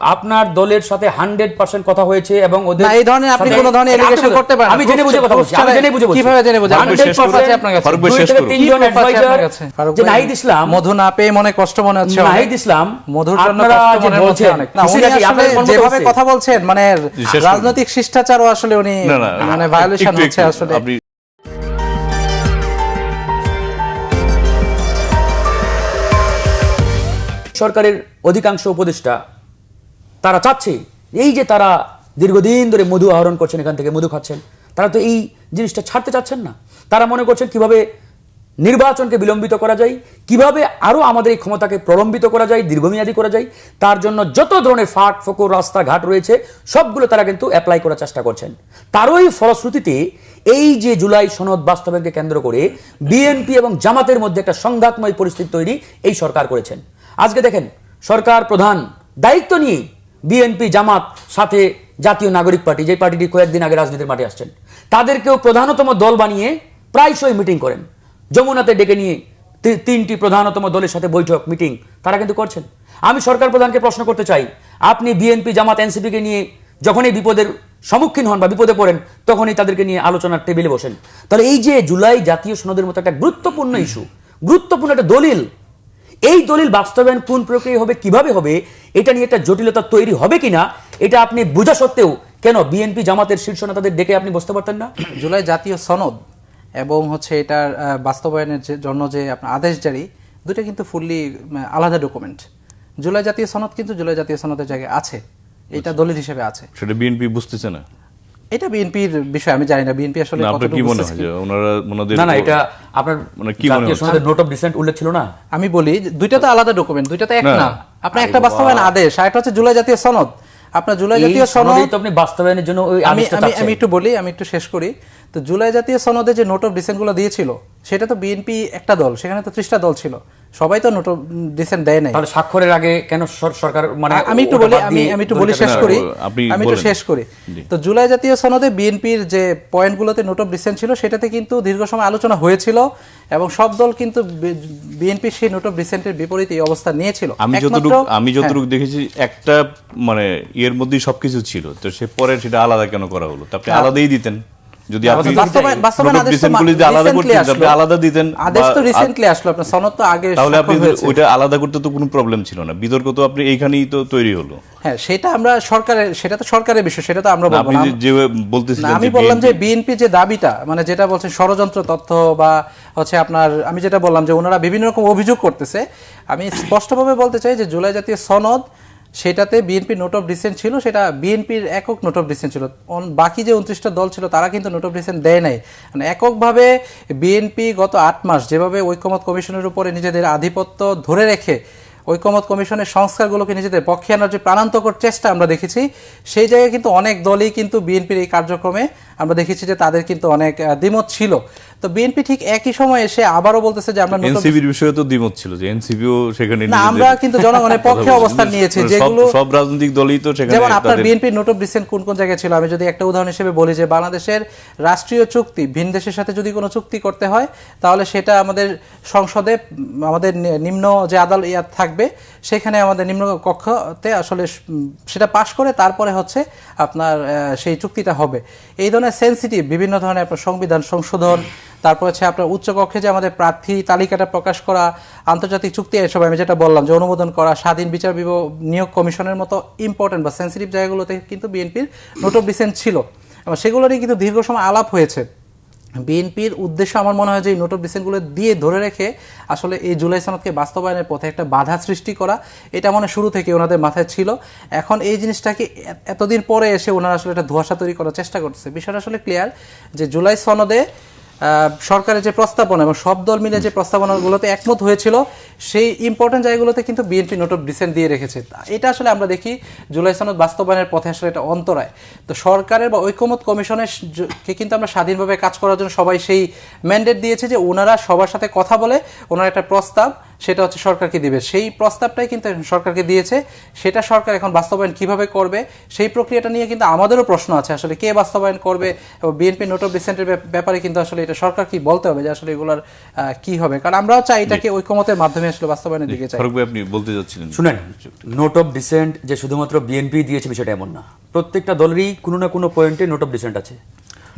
আপনার দলের সাথে হান্ড্রেড পার্সেন্ট কথা হয়েছে এবং ওদের এই ধরনের আপনি কোনো ধরনের আপনি করতে পারেন আমি জেনে বুঝে কথা বলছি আমি জেনে বুঝে বলছি কীভাবে জেনে বুঝে? ফারুক শেষ 100% আপনার কাছে। ফারুক ভাই শেষ করুন। তিনজন কি proof আছে advisor, আপনার কাছে? ফারুক যে নাহিদ ইসলাম মধু না পেয়ে মনে কষ্ট মনে হচ্ছে নাহিদ ইসলাম মধুর জন্য কষ্ট যে মনের বলছেন অনেক। মন মতো যেভাবে কথা বলছেন মানে রাজনৈতিক শিষ্টাচারও আসলে উনি মানে ভায়োলেশন হচ্ছে আসলে সরকারের অধিকাংশ উপদেষ্টা তারা চাচ্ছে, এই যে তারা দীর্ঘদিন ধরে মধু আহরণ করছেন এখান থেকে, মধু খাচ্ছেন, তারা তো এই জিনিসটা ছাড়তে চাচ্ছেন না। তারা মনে করছেন কীভাবে নির্বাচনকে বিলম্বিত করা যায়, কীভাবে আরও আমাদের এই ক্ষমতাকে প্রলম্বিত করা যায়, দীর্ঘমেয়াদী করা যায়, তার জন্য যত ধরনের ফাট ফকর, রাস্তাঘাট রয়েছে, সবগুলো তারা কিন্তু অ্যাপ্লাই করার চেষ্টা করছেন। তারই ফলশ্রুতিতে এই যে জুলাই সনদ বাস্তবায়নকে কেন্দ্র করে বিএনপি এবং জামাতের মধ্যে একটা সংঘাতময় পরিস্থিতি তৈরি এই সরকার করেছেন। আজকে দেখেন, সরকার প্রধান দায়িত্ব নিয়ে বিএনপি, জামাত, সাথে জাতীয় নাগরিক পার্টি যে পার্টিটি কয়েকদিন আগে রাজনীতির মাঠে আসছেন, তাদেরকেও প্রধানতম দল বানিয়ে প্রায়শই মিটিং করেন। যমুনাতে ডেকে নিয়ে তিনটি প্রধানতম দলের সাথে বৈঠক, মিটিং, তারা কিন্তু করছেন। আমি সরকার প্রধানকে প্রশ্ন করতে চাই, আপনি বিএনপি, জামাত, এনসিপিকে নিয়ে যখনই বিপদের সম্মুখীন হন বা বিপদে পড়েন, তখনই তাদেরকে নিয়ে আলোচনার টেবিলে বসেন। তাহলে এই যে জুলাই জাতীয় সনদের মতো একটা গুরুত্বপূর্ণ ইস্যু গুরুত্বপূর্ণ একটা দলিল এই দলিল বাস্তবায়ন কোন প্রক্রিয়া হবে কীভাবে হবে এটা নিয়ে একটা জটিলতা তৈরি হবে কিনা এটা আপনি বোঝা সত্ত্বেও কেন বিএনপি জামাতের শীর্ষ নেতাদের ডেকে আপনি বসতে পারতেন না? জুলাই জাতীয় সনদ এবং হচ্ছে এটার বাস্তবায়নের জন্য যে আপনার আদেশ জারি দুটো কিন্তু ফুললি আলাদা ডকুমেন্ট জুলাই জাতীয় সনদ কিন্তু জুলাই জাতীয় সনদের জায়গায় আছে। এটা দলিল হিসেবে আছে। সেটা বিএনপি বুঝতেছে না। এটা বিএনপির বিষয় আমি জানি না বিএনপি আসলে কতটুকু কি? বুঝতেছে না না এটা আপনার মানে কি মনে হচ্ছে? নোট অফ ডিসেন্ট উল্লেখ ছিল না আমি বলি দুইটা তো আলাদা ডকুমেন্ট দুইটা তো এক না। আপনার একটা বাস্তবায়ন আদেশ আর একটা হচ্ছে জুলাই জাতীয় সনদ আপনার জুলাই জাতীয় সনদ আপনি বাস্তবায়নের জন্য আমি। আমি একটু বলি আমি একটু শেষ করি তো জুলাই জাতীয় সনদে যে নোট অফ ডিসেন্টগুলো দিয়েছিল সেটা তো বিএনপি একটা দল সেখানে তো ত্রিশটা দল ছিল। সবাই তো নোট অফ ডিসেন্ট দেয় নাই। স্বাক্ষরের আগে কেন সরকার মানে আমি একটু বলি আমি আমি একটু বলি শেষ করি। আমি একটু শেষ করি। তো জুলাই জাতীয় সনদে বিএনপির যে পয়েন্টগুলোতে নোট অফ ডিসেন্ট ছিল সেটাতে কিন্তু দীর্ঘ সময় আলোচনা হয়েছিল এবং সব দল কিন্তু বিএনপি সেই নোট অফ ডিসেন্টের বিপরীত এই অবস্থা নিয়েছিল। আমি যতটুকু আমি হ্যাঁ। যতটুকু দেখেছি একটা মানে ইয়ের মধ্যেই সবকিছু ছিল। তো সে পরে সেটা আলাদা কেন করা হলো? তো আপনি আলাদাই দিতেন। যদি আপনি আলাদা আলাদা দিতেন আদেশ তো রিসেন্টলি আসলো আপনার সনদ তো আগে তাহলে আপনি ওইটা আলাদা করতে তো কোনো প্রবলেম ছিল না। বিতর্ক তো আপনি এইখানেই তো তৈরি হলো। হ্যাঁ সেটা আমরা সরকারের সেটা তো সরকারের বিষয় সেটা তো আমরা বলব। না যে- বলতেছিলেন আমি বললাম যে বিএনপি যে দাবিটা মানে যেটা বলছেন ষড়যন্ত্র তথ্য বা হচ্ছে আপনার আমি যেটা বললাম যে ওনারা বিভিন্ন রকম অভিযোগ করতেছে। আমি স্পষ্টভাবে বলতে চাই যে জুলাই জাতীয় সনদ সেটাতে বিএনপি নোট অফ ডিসেন্ট ছিল, সেটা বিএনপির একক নোট অফ ডিসেন্ট ছিল। বাকি যে উনত্রিশটা দল ছিল, তারা কিন্তু নোট অফ ডিসেন্ট দেয় নাই। মানে এককভাবে বিএনপি গত আট মাস যেভাবে ঐক্যমত কমিশনের উপরে নিজেদের আধিপত্য ধরে রেখে ঐকমত কমিশনের সংস্কারগুলোকে নিজেদের পক্ষে আনার যে প্রাণান্তকর চেষ্টা আমরা দেখেছি, সেই জায়গায় কিন্তু অনেক দলই কিন্তু বিএনপির এই কার্যক্রমে আমরা দেখেছি যে তাদের কিন্তু অনেক দ্বিমত ছিল। তো বিএনপি ঠিক একই সময় এসে আবারও বলতেছে যে আমরা এনসিবির বিষয়ে তো দ্বিমত ছিল যে এনসিবিও সেখানে না, আমরা কিন্তু জনগণের পক্ষে অবস্থান নিয়েছি, যেগুলো- সব রাজনৈতিক দলই তো সেখানে যেমন আপনার বিএনপি নোট অফ ডিসেন্ট কোন কোন জায়গায় ছিল? আমি যদি একটা উদাহরণ হিসেবে বলি যে বাংলাদেশের রাষ্ট্রীয় চুক্তি ভিন দেশের সাথে যদি কোনো চুক্তি করতে হয় তাহলে সেটা আমাদের সংসদে আমাদের নিম্ন যে আদালত ইয়া থাকবে সেখানে আমাদের নিম্ন কক্ষতে আসলে সেটা পাশ করে তারপরে হচ্ছে আপনার সেই চুক্তিটা হবে। এই ধরনের সেন্সিটিভ বিভিন্ন ধরনের আপনার সংবিধান সংশোধন তারপর হচ্ছে আপনার উচ্চ কক্ষে যে আমাদের প্রার্থী তালিকাটা প্রকাশ করা আন্তর্জাতিক চুক্তি, এসব আমি যেটা বললাম যে অনুমোদন করা, স্বাধীন বিচার নিয়োগ কমিশনের মতো ইম্পর্টেন্ট বা সেন্সিটিভ জায়গাগুলোতে কিন্তু বিএনপির নোট অফ ডিসেন্ট ছিল। এবং সেগুলোরই কিন্তু দীর্ঘ সময় আলাপ হয়েছে। বিএনপির উদ্দেশ্য আমার মনে হয় যে এই নোট অফ ডিসেন্টগুলো দিয়ে ধরে রেখে আসলে এই জুলাই সনদকে বাস্তবায়নের পথে একটা বাধা সৃষ্টি করা, এটা মনে শুরু থেকে ওনাদের মাথায় ছিল। এখন এই জিনিসটাকে এতদিন পরে এসে ওনারা আসলে একটা ধোঁয়াশা তৈরি করার চেষ্টা করছে বিষয়টা আসলে ক্লিয়ার যে জুলাই সনদে সরকারের যে প্রস্তাবনা এবং সব দল মিলে যে প্রস্তাবনাগুলোতে একমত হয়েছিল, সেই ইম্পর্টেন্ট জায়গাগুলোতে কিন্তু বিএনপি নোট অফ ডিসেন্ট দিয়ে রেখেছে। এটা আসলে আমরা দেখি জুলাই সনদ বাস্তবায়নের পথে আসলে এটা অন্তরায়। তো সরকারের বা ঐকমত কমিশনের কে কিন্তু আমরা স্বাধীনভাবে কাজ করার জন্য সবাই সেই ম্যান্ডেট দিয়েছে যে ওনারা সবার সাথে কথা বলে ওনারা একটা প্রস্তাব সেটা হচ্ছে সরকারকে দিবে। সেই প্রস্তাবটাই কিন্তু সরকারকে দিয়েছে। সেটা সরকার এখন বাস্তবায়ন কীভাবে করবে সেই প্রক্রিয়াটা নিয়ে কিন্তু আমাদেরও প্রশ্ন আছে। আসলে কে বাস্তবায়ন করবে বিএনপি নোট অফ ডিসেন্টের ব্যাপারে কিন্তু আসলে এটা সরকার কি বলতে হবে যে আসলে এগুলোর কি হবে? কারণ আমরাও চাই এটাকে ঐকমতের মাধ্যমে আসলে বাস্তবায়নের দিকে চাই। আপনি বলতে যাচ্ছিলেন শুনেন নোট অফ ডিসেন্ট যে শুধুমাত্র বিএনপি দিয়েছে বিষয়টা এমন না। প্রত্যেকটা দলেরই কোনো না কোনো পয়েন্টে নোট অফ ডিসেন্ট আছে।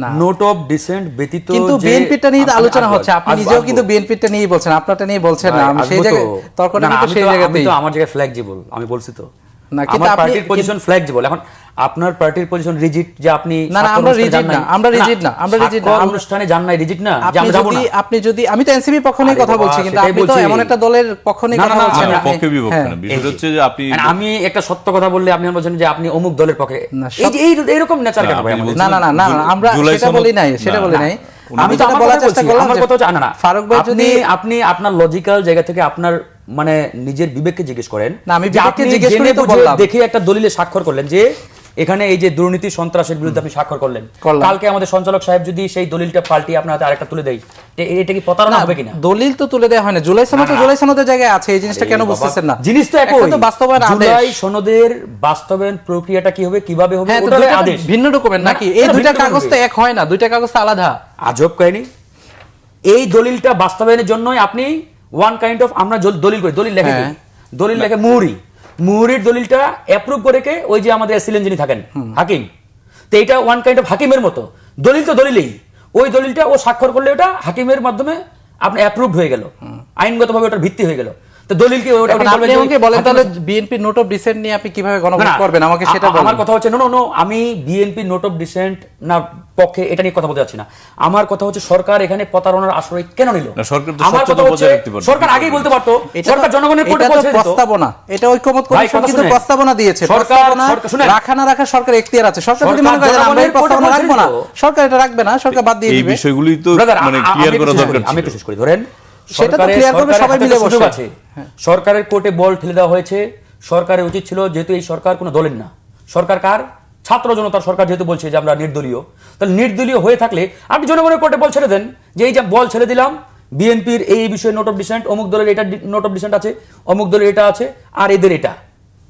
নোট অফ ডিসেন্ট ব্যতীত কিন্তু বিএনপিটা নিয়ে আলোচনা হচ্ছে। আপনি নিজেও কিন্তু বিএনপিটা নিয়ে বলছেন আপনারটা নিয়ে বলছেন না। আমি সেই জায়গায় তর্ক তর্কটা কিন্তু আমি সেই তো- আমি তো আমার জায়গায় জিবল আমি বলছি তো। না, কিন্তু আপনি- পার্টির পজিশন ফ্লেক্সিবল এখন আপনার পার্টির পজিশন রিজিট যে আপনি না, না, আমরা rigid না, আমরা rigid না, আমরা rigid না, অনুষ্ঠানে যান নাই রিজিট না আপনি আমরা যাব যদি না। আপনি যদি আমি তো এনসিপি পক্ষ নিয়ে কথা বলছি কিন্তু আপনি তো এমন একটা দলের পক্ষ নিয়ে কথা না, না, বলছেন। আমি আপনি- পক্ষে বিপক্ষে হ্যাঁ। না বিষয়টা হচ্ছে যে আপনি আমি একটা সত্য কথা বললে আপনি বলছেন যে আপনি অমুক দলের পক্ষে। এই যে এই এইরকম নেচার না, কেন ভাই না না না না না, আমরা সেটা বলি নাই সেটা বলি নাই। আমি আমি তো বলার চেষ্টা করলাম আমার কথা হচ্ছে না, না, না। ফারুক ভাই আপনি যদি আপনি আপনার লজিক্যাল জায়গা থেকে আপনার মানে নিজের বিবেককে জিজ্ঞেস করেন না, আমি বিবেককে জিজ্ঞেস জেনে করেই তো বললাম। দেখে একটা দলিলে স্বাক্ষর করলেন যে এখানে এই যে দুর্নীতি সন্ত্রাসের বিরুদ্ধে আপনি স্বাক্ষর করলেন। কালকে আমাদের সঞ্চালক সাহেব যদি সেই দলিলটা পাল্টিয়ে আপনার হাতে আরেকটা তুলে দেয় এটা কি প্রতারণা হবে কিনা? দলিল তো তুলে দেওয়া হয় না জুলাই সনদ তো। জুলাই সনদের জায়গায় আছে এই জিনিসটা কেন বুঝতেছেন না? জিনিস তো একই তো বাস্তবায়ন জুলাই সনদের বাস্তবায়ন প্রক্রিয়াটা কি হবে কীভাবে হবে হ্যাঁ তো আদেশ। ভিন্ন ডকুমেন্ট নাকি? এই দুইটা কাগজ তো এক হয় না দুইটা কাগজ তো আলাদা। আজব কাহিনী। এই দলিলটা বাস্তবায়নের জন্যই আপনি ওয়ান কাইন্ড অফ আমরা দলিল করি দলিল লেখে হ্যাঁ। দলিল লেখে মুহুরি মুহুরির দলিলটা অ্যাপ্রুভ করে কে? ওই যে আমাদের এসিলেন যিনি থাকেন হাকিম। তো এটা ওয়ান কাইন্ড অফ হাকিমের মতো। দলিল তো দলিলেই। ওই দলিলটা ও স্বাক্ষর করলে ওটা হাকিমের মাধ্যমে আপনি অ্যাপ্রুভ হয়ে গেল। আইনগতভাবে ওটার ভিত্তি হয়ে গেল। তো দলিল কি ওটা- বলেন তাহলে বিএনপি নোট অফ ডিসেন্ট নিয়ে আপনি কীভাবে গণভোট করবেন? আমাকে সেটা আমার কথা হচ্ছে নো নো নো আমি বিএনপি নোট অফ ডিসেন্ট না পক্ষে এটা নিয়ে কথা বলতে যাচ্ছি না। আমার কথা হচ্ছে সরকার এখানে প্রতারণার আশ্রয় কেন নিল? সরকার আমার কথা হচ্ছে আগেই বলতে পারতো সরকার জনগণের কোর্টে পৌঁছে দিত। প্রস্তাবনা। এটা ঐক্যমত কমিশন কিন্তু প্রস্তাবনা দিয়েছে। সরকার- প্রস্তাবনা রাখা না রাখা সরকার এখতিয়ার আছে। সরকার যদি মনে করে আমরা এই প্রস্তাবনা রাখব না সরকার এটা রাখবে না সরকার বাদ দিয়ে দিবে। এই বিষয়গুলি তো মানে ক্লিয়ার করা দরকার আমি একটু শেষ করি ধরেন সেটা তো সরকারের- clear করবে সবাই মিলে বসে। আছে। সরকারের কোর্টে বল ঠেলে দেওয়া হয়েছে সরকারের উচিত ছিল যেহেতু এই সরকার কোনো দলের না। সরকার কার? ছাত্র জনতার সরকার যেহেতু বলছে যে আমরা নির্দলীয়, তাহলে নির্দলীয় হয়ে থাকলে আপনি জনগণের কোর্টে বল ছেড়ে দেন যে এই যে বল ছেড়ে দিলাম, বিএনপির এই বিষয়ে নোট অফ ডিসেন্ট অমুক দলের এটা নোট অফ ডিসেন্ট আছে, অমুক দলের এটা আছে, আর এদের এটা।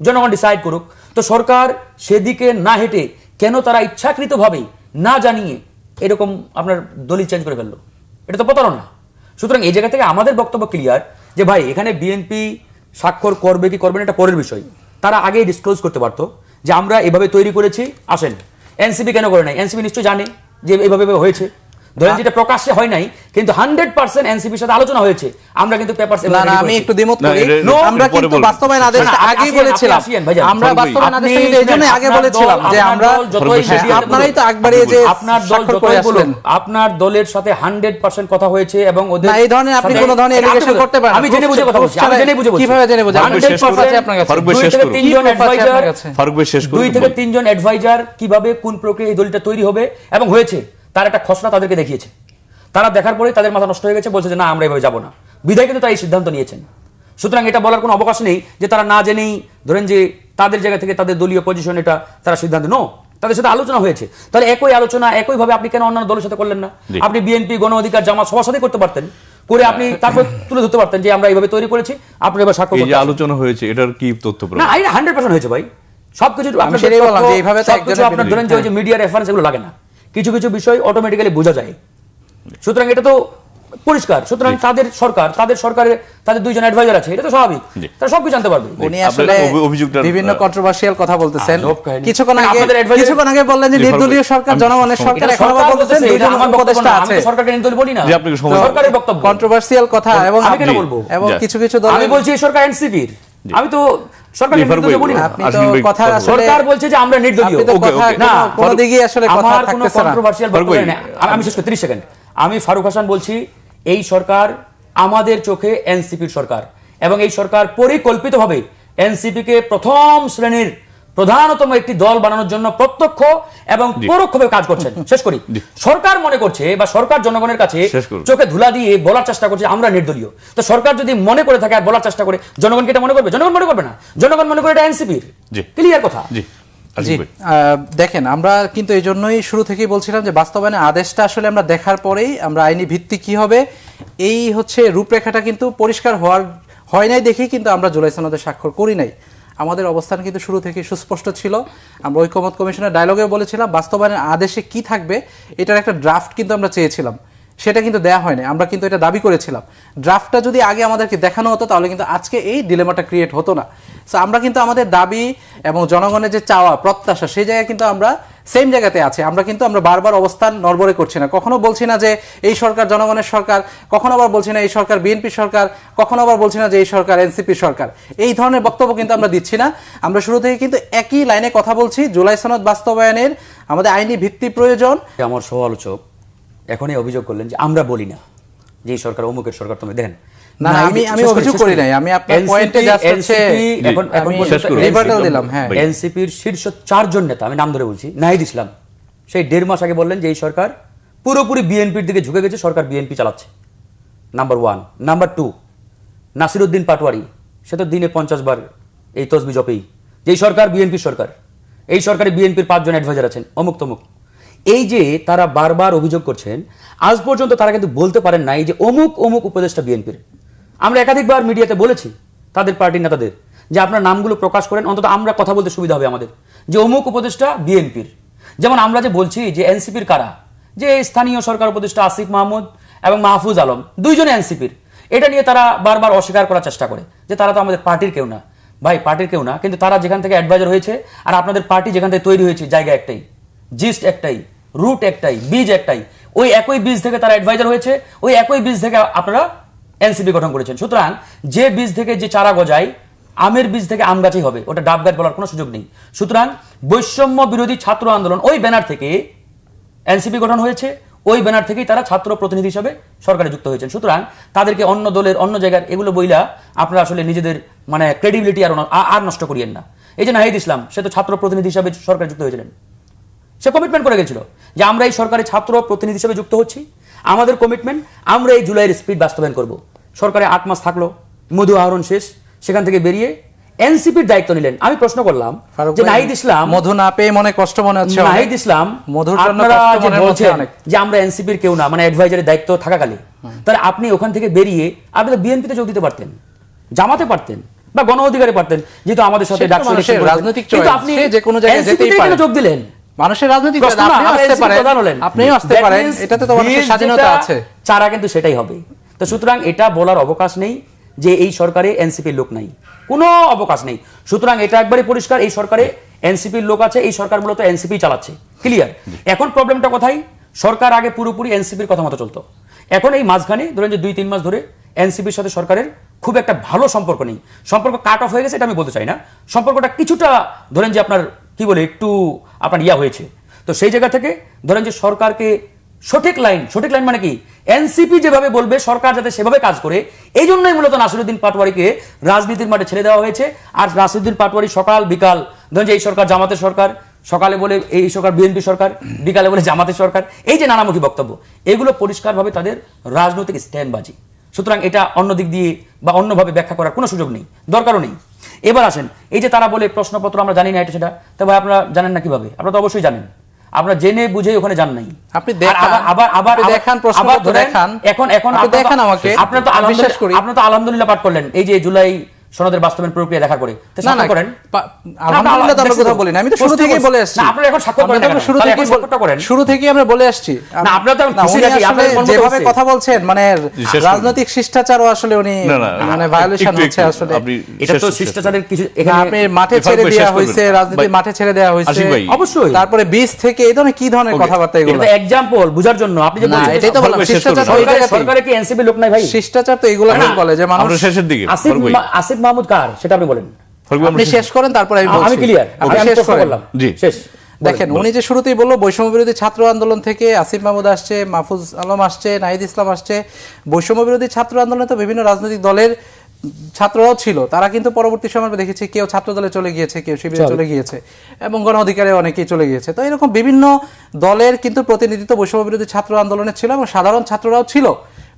জনগণ ডিসাইড করুক। তো সরকার সেদিকে না হেঁটে কেন তারা ইচ্ছাকৃতভাবে না জানিয়ে এরকম আপনার দলিল চেঞ্জ করে ফেলল? এটা তো প্রতারণা। সুতরাং এই জায়গা থেকে আমাদের বক্তব্য ক্লিয়ার যে ভাই, এখানে বিএনপি স্বাক্ষর করবে কি করবে না, এটা পরের বিষয়। তারা আগেই ডিসক্লোজ করতে পারতো। যে আমরা এভাবে তৈরি করেছি, আসেন। এনসিপি কেন করে নাই? এনসিপি নিশ্চয়ই জানে যে এভাবে হয়েছে। ধরেন যেটা প্রকাশ্যে হয় নাই কিন্তু হান্ড্রেড পার্সেন্ট এনসিপির সাথে আলোচনা হয়েছে। আমরা কিন্তু পেপার না না আমি একটু দ্বিমত করি। আমরা কিন্তু বাস্তবায়ন আদেশ আপনি আগেই বলেছিলাম। আমরা বাস্তবায়ন আদেশ এই জন্য আগে বলেছিলাম যে আমরা যতই আপনারাই তো একবারে যে আপনার দল যতই আসলেন আপনার দলের সাথে হান্ড্রেড পার্সেন্ট কথা হয়েছে এবং ওদের না, এই ধরনের আপনি কোনো ধরনের বলুন, করতে পারেন আমি জেনে বুঝে কথা বলছি আমি জেনে বুঝে বলছি। কীভাবে জেনে বুঝে? আপনার 100% আছে আপনার কাছে? ফারুক ভাই শেষ করুন। তিনজন কাছে? ফারুক ভাই শেষ করুন দুই থেকে তিনজন অ্যাডভাইজার কীভাবে কোন প্রক্রিয়া এই দলটা তৈরি হবে এবং হয়েছে? তার একটা খসড়া তাদেরকে দেখিয়েছে। তারা দেখার পরে তাদের মাথা নষ্ট হয়ে গেছে বলছে যে না আমরা এভাবে যাব না। বিধায় কিন্তু তারা এই সিদ্ধান্ত নিয়েছেন। সুতরাং এটা বলার কোনো অবকাশ নেই যে তারা না জেনেই ধরেন যে তাদের জায়গা থেকে তাদের দলীয় পজিশন এটা তারা সিদ্ধান্ত নো তাদের সাথে আলোচনা হয়েছে। তাহলে একই আলোচনা একইভাবে আপনি কেন অন্যান্য দলের সাথে করলেন না? আপনি বিএনপি গণ অধিকার জামা সবার সাথে করতে পারতেন। করে আপনি তারপর তুলে ধরতে পারতেন যে আমরা এইভাবে তৈরি করেছি আপনি এবার এই যে আলোচনা হয়েছে এটার কি তথ্য না প্রমাণ হান্ড্রেড পার্সেন্ট হয়েছে ভাই। সবকিছু আপনার সেটাই তথ্য, বললাম যে এইভাবে তো সবকিছু একজনের আপনার বিরুদ্ধে, ধরেন যে ওই যে মিডিয়া রেফারেন্স এগুলো লাগে না। কিছু কিছু বিষয় অটোমেটিক্যালি বোঝা যায়। সুতরাং এটা তো পরিষ্কার। সুতরাং তাদের সরকার তাদের সরকারের তাদের দুইজন অ্যাডভাইজার আছে এটা তো স্বাভাবিক। তারা সবকিছু জানতে পারবে। উনি আসলে বিভিন্ন কন্ট্রোভার্সিয়াল কথা বলতেছেন। কিছুক্ষণ আগে কিছুক্ষণ আগে বললেন যে নির্দলীয় সরকার জনগণের সরকার এখন আবার বলতেছেন দুইজন আমার উপদেষ্টা আছে। সরকারকে নিন্দল বলি না। আপনাকে সরকারের বক্তব্য। কন্ট্রোভার্সিয়াল কথা এবং আমি কেন বলব? এবং কিছু কিছু দল আমি বলছি এই সরকার এনসিপির। আমি তো সরকার বলছে যে আমরা নির্দলীয়। না, আসলে আমার কোনো কন্ট্রোভার্সিয়াল আমি- আমি শেষ 30 সেকেন্ড। আমি ফারুক হাসান বলছি এই সরকার আমাদের চোখে এনসিপির সরকার এবং এই সরকার পরিকল্পিতভাবে এনসিপি কে প্রথম শ্রেণির প্রধানতম একটি দল বানানোর জন্য প্রত্যক্ষ এবং। পরোক্ষভাবে কাজ করছেন। শেষ করি। সরকার মনে করছে বা সরকার জনগণের কাছে চোখে ধুলা দিয়ে বলার চেষ্টা করছে আমরা নির্দলীয়। তো সরকার যদি মনে করে থাকে আর বলার চেষ্টা করে জনগণকে এটা মনে করবে? জনগণ মনে করবে না। জনগণ মনে করে এটা এনসিপির। ক্লিয়ার কথা? জি। দেখেন আমরা কিন্তু এই জন্যই শুরু থেকেই বলছিলাম যে বাস্তবায়নের আদেশটা আসলে আমরা দেখার পরেই আমরা আইনি ভিত্তি কি হবে এই হচ্ছে রূপরেখাটা কিন্তু পরিষ্কার হওয়ার হয় নাই দেখেই কিন্তু আমরা জুলাই সনদে স্বাক্ষর করি নাই। আমাদের অবস্থান কিন্তু শুরু থেকে সুস্পষ্ট ছিল। আমরা ঐক্যমত কমিশনের ডায়লগে বলেছিলাম, বাস্তবায়নের আদেশে কি থাকবে, এটার একটা ড্রাফট কিন্তু আমরা চেয়েছিলাম। সেটা কিন্তু দেয়া হয়নি আমরা কিন্তু এটা দাবি করেছিলাম। ড্রাফটটা যদি আগে আমাদেরকে দেখানো হতো, তাহলে কিন্তু আজকে এই ডিলেমাটা ক্রিয়েট হতো না। সো আমরা কিন্তু আমাদের দাবি এবং জনগণের যে চাওয়া, প্রত্যাশা, সেই জায়গায় কিন্তু আমরা সেম জায়গাতে আছে। আমরা কিন্তু আমরা বারবার অবস্থান নড়বড়ে করছি না। কখনো বলছি না যে এই সরকার জনগণের সরকার, কখনো আবার বলছি না এই সরকার বিএনপি সরকার, কখনো আবার বলছি না যে এই সরকার এনসিপি সরকার। এই ধরনের বক্তব্য কিন্তু আমরা দিচ্ছি না। আমরা শুরু থেকে কিন্তু একই লাইনে কথা বলছি। জুলাই সনদ বাস্তবায়নের আমাদের আইনি ভিত্তি প্রয়োজন। আমার সহ আলোচক এখনই অভিযোগ করলেন যে আমরা বলি না যে সরকার অমুকের সরকার তুমি দেখেন। না, আমি- আমি অভিযোগ করি নাই। আমি আপনার হচ্ছে- এখন এখন দিলাম, হ্যাঁ। এনসিপির শীর্ষ চারজন নেতা আমি নাম ধরে বলছি নাহিদ ইসলাম। সেই দেড় মাস আগে বললেন যে এই সরকার পুরোপুরি বিএনপির দিকে ঝুঁকে গেছে সরকার বিএনপি চালাচ্ছে। Number one number two Nasiruddin Patwari সে তো দিনে পঞ্চাশ বার এই তসবি জপেই যে সরকার বিএনপি সরকার এই সরকারে বিএনপির পাঁচজন অ্যাডভাইজার আছেন অমুক তমুক। এই যে তারা বারবার অভিযোগ করছেন, আজ পর্যন্ত তারা কিন্তু বলতে পারেন নাই যে অমুক অমুক উপদেষ্টা বিএনপির। আমরা একাধিকবার মিডিয়াতে বলেছি তাদের পার্টির নেতাদের যে আপনার নামগুলো প্রকাশ করেন, অন্তত আমরা কথা বলতে সুবিধা হবে আমাদের। যে অমুক উপদেষ্টা বিএনপির। যেমন আমরা যে বলছি যে এনসিপির কারা? যে স্থানীয় সরকার উপদেষ্টা আসিফ মাহমুদ এবং মাহফুজ আলম, দুইজনে এনসিপির। এটা নিয়ে তারা বারবার অস্বীকার করার চেষ্টা করে যে তারা তো আমাদের পার্টির কেউ না। ভাই, পার্টির কেউ না, কিন্তু তারা যেখান থেকে অ্যাডভাইজার হয়েছে আর আপনাদের পার্টি যেখান থেকে তৈরি হয়েছে, জায়গা একটাই জিস্ট একটাই। রুট একটাই, বীজ একটাই। ওই একই বীজ থেকে তারা অ্যাডভাইজার হয়েছে, ওই একই বীজ থেকে আপনারা এনসিপি গঠন করেছেন। সুতরাং যে বীজ থেকে যে চারা গজায়, আমের বীজ থেকে আম গাছই হবে। ওটা ডাব গাছ বলার কোনো সুযোগ নেই। সুতরাং বৈষম্য বিরোধী ছাত্র আন্দোলন ওই ব্যানার থেকে এনসিপি গঠন হয়েছে, ওই ব্যানার থেকেই তারা ছাত্র প্রতিনিধি হিসাবে সরকারে যুক্ত হয়েছেন। সুতরাং তাদেরকে অন্য দলের, অন্য জায়গার এগুলো বইলা আপনারা আসলে নিজেদের মানে ক্রেডিবিলিটি আর আর নষ্ট করিয়েন না। এই যে নাহিদ ইসলাম, সে তো ছাত্র প্রতিনিধি হিসাবে সরকারে যুক্ত হয়েছিলেন। সে কমিটমেন্ট করে গেছিল যে আমরা এই সরকারি ছাত্র প্রতিনিধি হিসেবে যুক্ত হচ্ছি। আমাদের কমিটমেন্ট আমরা এই জুলাইয়ের স্পিড বাস্তবায়ন করব। সরকারে আট মাস থাকল মধু আহরণ শেষ সেখান থেকে বেরিয়ে এনসিপির দায়িত্ব নিলেন। আমি প্রশ্ন করলাম যে নাহিদ ইসলাম মধু না পেয়ে মনে কষ্ট মনে হচ্ছে নাহিদ ইসলাম মধুর আপনারা যে বলছেন যে আমরা এনসিপির কেউ না মানে অ্যাডভাইজারের দায়িত্ব থাকাকালে তাহলে আপনি ওখান থেকে বেরিয়ে আপনি তো বিএনপিতে যোগ দিতে পারতেন জামাতে পারতেন বা গণ অধিকারে পারতেন যেহেতু আমাদের সাথে। রাজনৈতিক কিন্তু আপনি যে কোনো জায়গায়। যোগ দিলেন? মানুষের রাজনৈতিক আপনিও আপনি আসতে পারেন। এটাতে তো মানুষের স্বাধীনতা আছে। চারা কিন্তু সেটাই হবে। তো সুতরাং এটা বলার অবকাশ নেই যে এই সরকারে এনসিপির লোক নাই। কোনো অবকাশ নেই। সুতরাং এটা পরিষ্কার এই সরকারে এনসিপির লোক আছে এই সরকার মূলত এনসিপি চালাচ্ছে। ক্লিয়ার এখন প্রবলেমটা কোথায়? সরকার আগে পুরোপুরি এনসিপির কথা মতো চলতো। এখন এই মাঝখানে ধরেন যে দুই তিন মাস ধরে এনসিপির সাথে সরকারের খুব একটা ভালো সম্পর্ক নেই। সম্পর্ক কাট অফ হয়ে গেছে এটা আমি বলতে চাই না। সম্পর্কটা কিছুটা ধরেন যে আপনার কি বলে, একটু আপনার ইয়া হয়েছে। তো সেই জায়গা থেকে ধরেন যে সরকারকে সঠিক লাইন সঠিক লাইন মানে কি? এনসিপি যেভাবে বলবে, সরকার যাতে সেভাবে কাজ করে এই জন্যই মূলত নাসিরুদ্দিন পাটোয়ারিকে রাজনীতির মাঠে ছেড়ে দেওয়া হয়েছে। আর নাসিরুদ্দিন পাটোয়ারি সকাল বিকাল, ধরুন যে এই সরকার জামাতের সরকার, সকালে বলে এই সরকার বিএনপি সরকার, বিকালে বলে জামাতের সরকার, এই যে নানামুখী বক্তব্য, এগুলো পরিষ্কারভাবে তাদের রাজনৈতিক স্ট্যান্ডবাজি সুতরাং এটা অন্য দিক দিয়ে বা অন্যভাবে ব্যাখ্যা করার কোনো সুযোগ নেই দরকারও নেই। এবার আসেন এই যে তারা বলে প্রশ্নপত্র আমরা জানি না এটা সেটা তো ভাই আপনারা জানেন না কীভাবে? আপনারা তো অবশ্যই জানেন। আপনারা জেনে বুঝে ওখানে যান নাই। আপনি আবার আবার আবার দেখান, প্রশ্নপত্র আবার দেখান। এখন এখন দেখান আমাকে, আপনারা তো বিশ্বাস আলহামদুলিল্লাহ করি। আপনারা তো আলহামদুলিল্লাহ পাঠ করলেন। এই যে জুলাই সনদের বাস্তবায়ন প্রক্রিয়া দেখা করে। না, না, করেন? আলহামদুলিল্লাহ আমরা কথা বলি না। আমি তো শুরু থেকেই বলে আসছি। না আপনারা এখন স্বাক্ষর করেন আমরা তো না কেন? শুরু থেকেই স্বাক্ষরটা করেন। শুরু থেকেই আমরা বলে আসছি। না, আপনারা তো খুশি নাকি? আসলে আপনাদের মতো যেভাবে কথা বলছেন মানে। রাজনৈতিক শিষ্টাচারও আসলে উনি মানে ভায়োলেশন হচ্ছে আসলে। এটা তো শিষ্টাচারের কিছু এখানে আপনি মাঠে ছেড়ে হয়েছে রাজনীতি মাঠে ছেড়ে দেওয়া হয়েছে। অবশ্যই। তারপরে বীজ থেকে এই ধরনের কি ধরনের কথাবার্তা এগুলো? বুঝার জন্য। আপনি যে বলছেন এটাই তো বললাম শিষ্টাচার সরকারে- কি এনসিপি লোক নাই ভাই? শিষ্টাচার তো এগুলোকেই না, বলে যে মানুষ শেষের দিকে আসিফ মাহমুদ কার? সেটা আপনি বলেন। আপনি শেষ- করেন তারপরে আমি বলছি। আমি ক্লিয়ার আমি শেষ করলাম। জি। শেষ। দেখেন উনি যে শুরুতেই বলল বৈষম্য বিরোধী ছাত্র আন্দোলন থেকে আসিফ মাহমুদ আসছে মাহফুজ আলম আসছে নাহিদ ইসলাম আসছে। বৈষম্য বিরোধী ছাত্র আন্দোলনে তো বিভিন্ন রাজনৈতিক দলের ছাত্ররাও ছিল। তারা কিন্তু পরবর্তী সময় আমরা দেখেছি কেউ ছাত্র দলে চলে গিয়েছে কেউ শিবিরে চলে। গিয়েছে এবং গণ অধিকারে অনেকেই চলে গিয়েছে। তো এরকম বিভিন্ন দলের কিন্তু প্রতিনিধিত্ব বৈষম্য বিরোধী ছাত্র আন্দোলনে ছিল এবং সাধারণ ছাত্ররাও ছিল।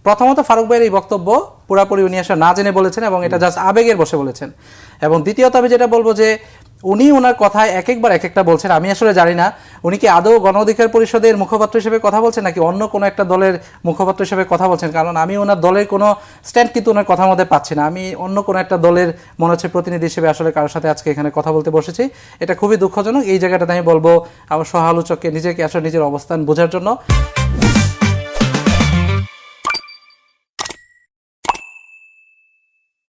প্রথমত ফারুক ভাইয়ের এই বক্তব্য পুরাপুরি উনি আসলে না জেনে বলেছেন এবং এটা জাস্ট আবেগের বসে বলেছেন। এবং দ্বিতীয়ত আমি যেটা বলব যে উনি ওনার কথায় এক একবার এক একটা বলছেন, আমি আসলে জানি না, উনি কি আদৌ গণ অধিকার পরিষদের মুখপাত্র হিসেবে কথা বলছেন নাকি অন্য কোনো একটা দলের মুখপাত্র হিসেবে কথা বলছেন? কারণ আমি ওনার দলের কোনো স্ট্যান্ড কিন্তু ওনার কথার মধ্যে পাচ্ছি না। আমি অন্য কোনো একটা দলের মনে হচ্ছে প্রতিনিধি হিসেবে আসলে কারোর সাথে আজকে এখানে কথা বলতে বসেছি। এটা খুবই দুঃখজনক। এই জায়গাটাতে আমি বলব আমার সহ আলোচককে নিজেকে আসলে নিজের অবস্থান বোঝার জন্য।